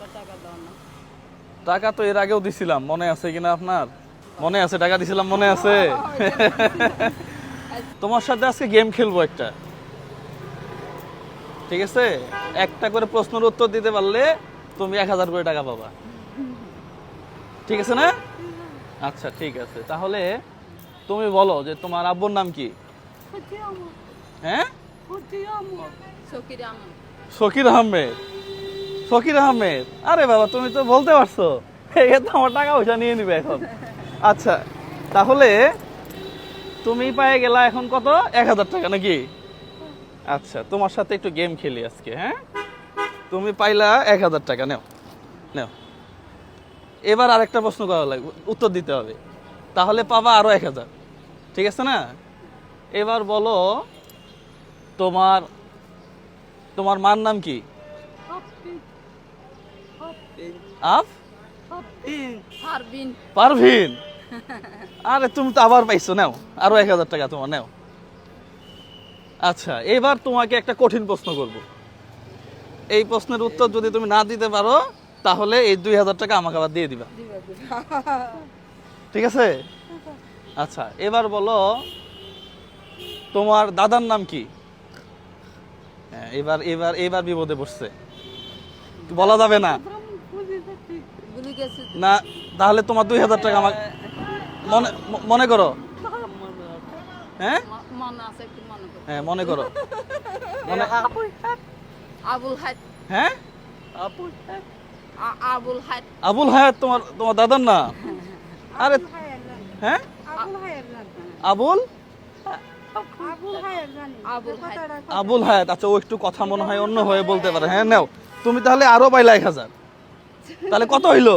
টাকা দাও না। টাকা তো এর আগেও দিছিলাম মনে আছে কিনা আপনার? মনে আছে টাকা দিছিলাম মনে আছে? তোমার সাথে আজকে গেম খেলব একটা। ঠিক আছে? একটা করে প্রশ্নের উত্তর দিতে পারলে তুমি এক হাজার করে টাকা পাবা। ঠিক আছে না? আচ্ছা ঠিক আছে। তাহলে তুমি বলো যে তোমার আব্বুর নাম কি? হ্যাঁ? সকির শকির আহমেদ। শকির আহমেদ। আরে বাবা, তুমি তো বলতে পারছ। তো আমার টাকা পয়সা নিয়ে নিবে এখন। আচ্ছা তাহলে তুমি পায়ে গেলা এখন কত? এক হাজার টাকা নাকি? আচ্ছা তোমার সাথে একটু গেম খেলি আজকে হ্যাঁ? তুমি পাইলা এক হাজার টাকা, নেও নেও। এবার আরেকটা প্রশ্ন করা লাগবে, উত্তর দিতে হবে। তাহলে পাবা আরও এক হাজার, ঠিক আছে না? এবার বলো, তোমার তোমার মার নাম কি? আফ পারবিন। পারভিন আরে তুমি তো আবার পাইছো নাও। আরও এক হাজার টাকা তোমার নাও। আচ্ছা এবার তোমাকে একটা কঠিন প্রশ্ন করব। এই প্রশ্নের উত্তর যদি তুমি না দিতে পারো তাহলে এই দুই হাজার টাকা আমাকে আবার দিয়ে দিবা। ঠিক আছে? আচ্ছা এবার বলো তোমার দাদার নাম কি? হ্যাঁ, এবার এবার এবার বিপদে পড়ছে। বলা যাবে না। না তাহলে তোমার দুই হাজার টাকা আমাকে মনে মনে করো। হ্যাঁ? মনে মনে হ্যাঁ মনে করো। মনে আবুল হাত হ্যাঁ? আবুল হাত আবুল হায়াত তোমার তোমার দাদার না? আরে হ্যাঁ? আবুল আবুল হায়াত। আচ্ছা ও একটু কথা মনে হয় অন্য হয়ে বলতে পারে। হ্যাঁ নাও। তুমি তাহলে আরও পাইলা এক হাজার। তাহলে কত হইল?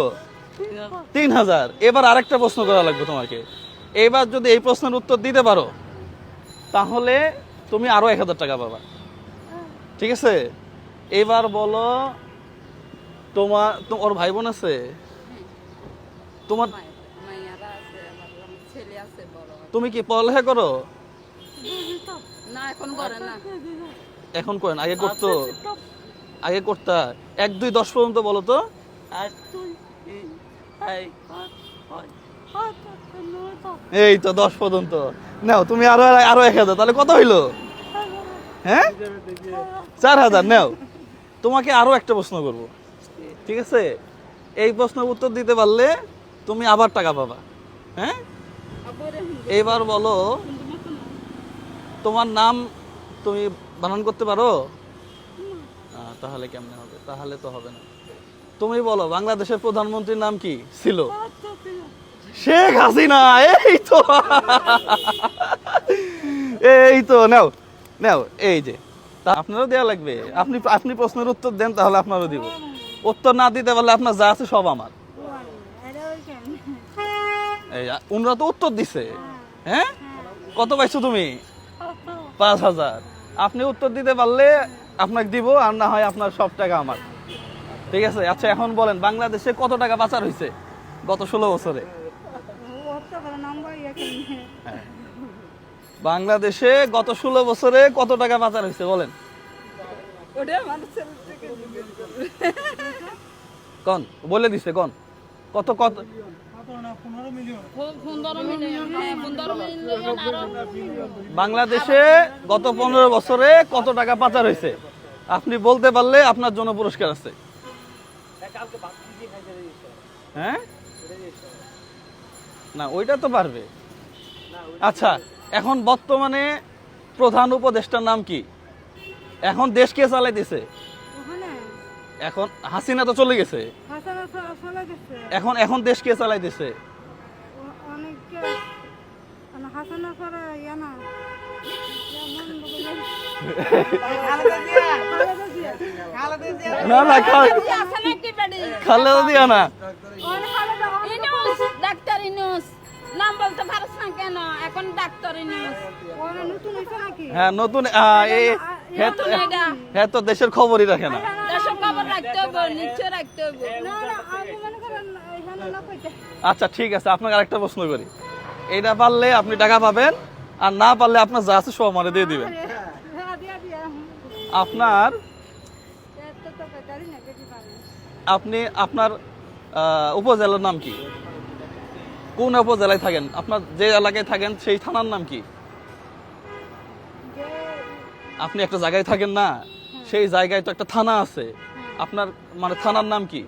তিন হাজার। এবার আরেকটা প্রশ্ন করা লাগবে তোমাকে। এবার যদি এই প্রশ্নের উত্তর দিতে পারো, তাহলে তুমি আরও এক হাজার টাকা পাবা। ঠিক আছে? এবার বলো, তোমার ওর ভাই বোন আছে? তোমার তুমি কি পড়ালেখা করো? এখন করেন, আগে করতো? আগে করতা? এক, দুই, দশ পর্যন্ত বলো তো। এই তো দশ পর্যন্ত। নাও, তুমি আরও আরও এক হাজার, তাহলে কত হইল? হ্যাঁ? চার হাজার, নাও। তোমাকে আরও একটা প্রশ্ন করব। ঠিক আছে? এই প্রশ্নের উত্তর দিতে পারলে তুমি আবার টাকা পাবা। হ্যাঁ? এবার বলো, তোমার নাম তুমি বানান করতে পারো? তাহলে কেমনে হবে? তাহলে তো হবে না। তুমি বলো বাংলাদেশের প্রধানমন্ত্রীর নাম কি ছিল? শেখ হাসিনা এই তো। এই তো নাও নাও এই যে। তা আপনারও দেওয়া লাগবে। আপনি আপনি প্রশ্নের উত্তর দেন তাহলে আপনারও দিব। উত্তর না দিতে পারলে আপনার যা আছে সব আমার। উনরা তো উত্তর দিছে। হ্যাঁ। কত পাইছো তুমি? পাঁচ হাজার। আপনি উত্তর দিতে পারলে আপনাকে দিব আর না হয় আপনার সব টাকা আমার। ঠিক আছে? আচ্ছা এখন বলেন বাংলাদেশে কত টাকা পাচার হয়েছে গত ষোলো বছরে। বাংলাদেশে গত ষোলো বছরে কত টাকা পাচার হয়েছে বলেন? কন বলে দিছে কন। কত কত? হ্যাঁ বাংলাদেশে গত পনেরো বছরে কত টাকা পাচার হয়েছে? আপনি বলতে পারলে আপনার জন্য পুরস্কার আছে। হ্যাঁ? না ওইটা তো পারবে। আচ্ছা এখন বর্তমানে প্রধান উপদেষ্টার নাম কি? এখন দেশ কে চালাইতেছে? এখন হাসিনা তো চলে গেছে। এখন এখন দেশ কে চালাইতেছে? না। না খা- আছে নাকি বেডি খালেদা দিয়া না। ইনুস ডাক্তার ইনুস নাম বলতে পারছ না কেন এখন ডাক্তার ইনুস হ্যাঁ নতুন আহ, এই হ্যাঁ নতুন হ্যাঁ তো দেশের খবরই রাখে না। দেশের খবর রাখতে হবে নিশ্চয় রাখতে হবে আচ্ছা ঠিক আছে আপনাকে আরেকটা প্রশ্ন করি। এটা পারলে আপনি টাকা পাবেন আর না পারলে আপনার যা আছে সব আমারে দিয়ে দিবেন। আপনার আপনি আপনার উপজেলার নাম কি? কোন উপজেলায় থাকেন? আপনার যে এলাকায় থাকেন সেই থানার নাম কি? আপনি একটা জায়গায় থাকেন না? সেই জায়গায় তো একটা থানা আছে। আপনার মানে থানার নাম কি?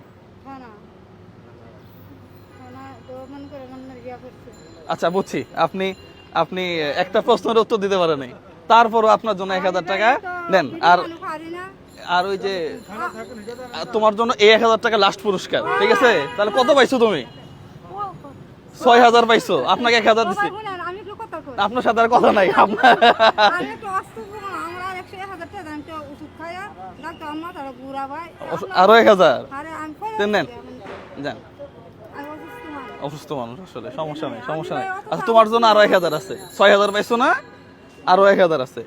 আচ্ছা বুঝছি। আপনি আপনি একটা প্রশ্নের উত্তর দিতে পারেন তারপরও আপনার জন্য এক হাজার টাকা দেন। আর আর ওই যে তোমার জন্য এই এক হাজার টাকা লাস্ট পুরস্কার, ঠিক আছে? তাহলে কত পাইছো তুমি? ছয় হাজার পাইছো, আপনাকে এক হাজার দিচ্ছি আপনার সাথে আর কথা নাই আর এক হাজার? নেন। যান। অসুস্থ মানুষ আসলে, সমস্যা নেই সমস্যা নেই। আচ্ছা তোমার জন্য আরও এক হাজার আছে। ছয় হাজার পাইছো না? আরও এক হাজার আছে।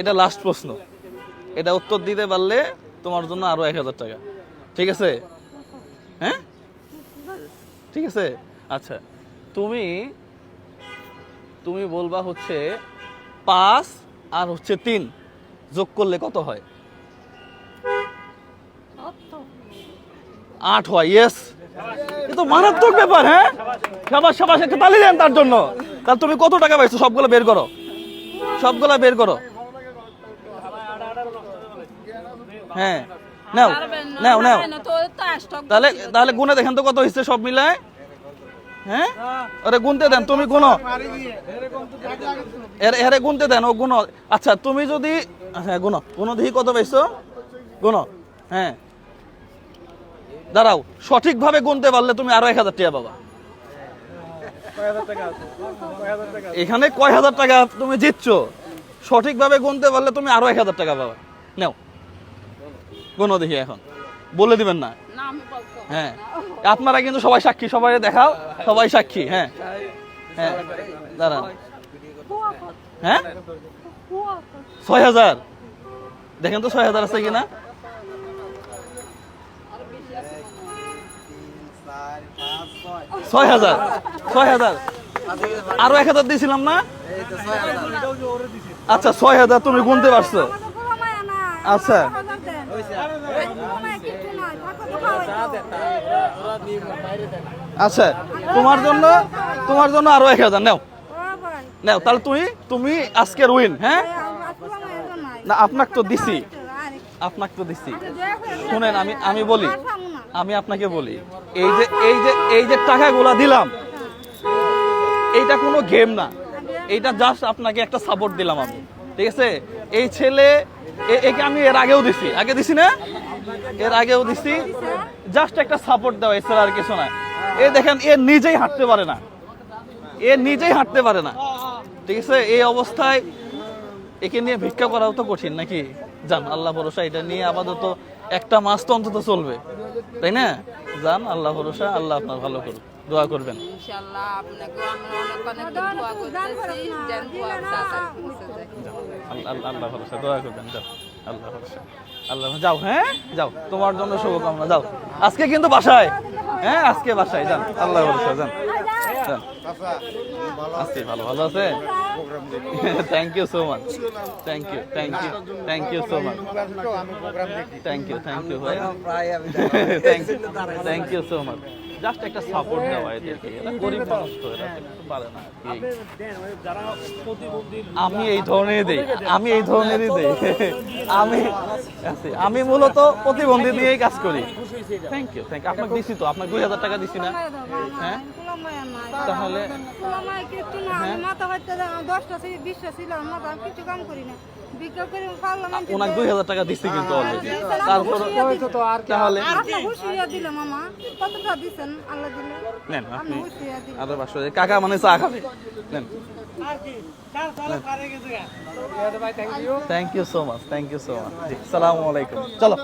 এটা লাস্ট প্রশ্ন। এটা উত্তর দিতে পারলে তোমার জন্য আরও এক হাজার টাকা। ঠিক আছে? হ্যাঁ? ঠিক আছে? আচ্ছা। তুমি তুমি বলবা হচ্ছে পাঁচ আর হচ্ছে তিন। যোগ করলে কত হয়? আট হয় ইয়েস এ তো মারাত্মক ব্যাপার হ্যাঁ? সবার সবার একটা তালি দেন তার জন্য। তাহলে তুমি কত টাকা পাইছো? সবগুলো বের করো। সবগুলো বের করো। হ্যাঁ। নাও নাও নাও। তাহলে তাহলে গুনে দেখেন তো কত হয়েছে সব মিলায়? হ্যাঁ? আরে গুনতে দেন তুমি গুনো। এর এরে গুনতে দেন ও গুনো। আচ্ছা তুমি যদি হ্যাঁ গুনো। গুনো দেখি কত পাইছো। গুনো। হ্যাঁ। দাঁড়াও সঠিকভাবে গুনতে পারলে তুমি আরও এক হাজার টাকা পাবা। এখানে কয় হাজার টাকা তুমি জিতছো? সঠিকভাবে গুনতে পারলে তুমি আরও এক হাজার টাকা পাবা। নাও। গুনো দেখি এখন। বলে দিবেন না। না আমি বলতে হ্যাঁ। আপনারা কিন্তু সবাই সাক্ষী সবাই দেখাও সবাই সাক্ষী হ্যাঁ। হ্যাঁ দাঁড়ান। হ্যাঁ? ছয় হাজার। দেখেন তো ছয় হাজার আছে কিনা? ছয় হাজার ছয় হাজার। আরও এক হাজার দিয়েছিলাম না? আচ্ছা ছয় হাজার তুমি গুনতে পারছ। আচ্ছা। এক হাজার দেন। পোলা মায়া কিচ্ছু নাই, থাকো তো খাওয়াই তো। আচ্ছা তোমার জন্য তোমার জন্য আরও এক হাজার, নাও। তাহলে তুমি তুমি আজকের উইন হ্যাঁ। না, আপনাকে তো দিছি। আপনাকে তো দিছি। শুনেন, আমি আমি বলি। আমি আপনাকে বলি, এই যে এই যে এই যে টাকাগুলা দিলাম, এইটা কোনো গেম না। এইটা জাস্ট আপনাকে একটা সাপোর্ট দিলাম আমি। ঠিক আছে? এই ছেলে একে আমি এর আগেও দিছি। আগে দিছি না? এর আগেও দিছি। জাস্ট একটা সাপোর্ট দেওয়া এছাড়া আর কিছু না। এ দেখেন, এ নিজেই হাঁটতে পারে না। এ নিজেই হাঁটতে পারে না। ঠিক আছে? এই অবস্থায় একে নিয়ে ভিক্ষা করাও তো কঠিন নাকি? যান আল্লাহ ভরসা, এটা নিয়ে আপাতত একটা মাস তো অন্তত চলবে। তাই না? যান আল্লাহ ভরসা, আল্লাহ আপনার ভালো করুন দোয়া করবেন। ইনশাআল্লাহ আপনাকে আমরা অনেক অনেক দোয়া করতেছি। যেন দোয়া তাড়াতাড়ি পৌঁছে যায় আল্লাহ আল্লাহ- আল্লাহ ভরসা দোয়া করবেন যাও। আল্লাহ ভরসা আল্লাহ যাও হ্যাঁ? যাও তোমার জন্য শুভকামনা যাও। আজকে কিন্তু বাসায়। হ্যাঁ আজকে বাসায় যান আল্লাহ ভরসা যান আজকে ভালো ভালো আছে? Thank you so much thank you thank you thank you so much thank you thank you ভাই thank you thank you so much just একটা সাপোর্ট দেওয়া এদেরকে। এরা গরিব মানুষ তো এরা কিছু পারে না। আমি এই ধরনের দেই আমি এই ধরনেরই দেই। আমি আমি মূলত প্রতিবন্ধী নিয়েই কাজ করি। থ্যাংক ইউ থ্যাংক ইউ আপনাকে দিছি তো আপনাকে দুই হাজার টাকা দিছি না? হ্যাঁ। তাহলে মাথা আমার দশটা বিশটা ছিল, মাথা, আমি কাম করি না। ওনাকে দুই হাজার টাকা দিচ্ছি কিন্তু অলরেডি তারপর তাহলে নেন আপনি আরও পাঁচশো কাকা মানে চা খাবে। নেন। Thank you so much thank you so much জি সালামু আলাইকুম। চলো।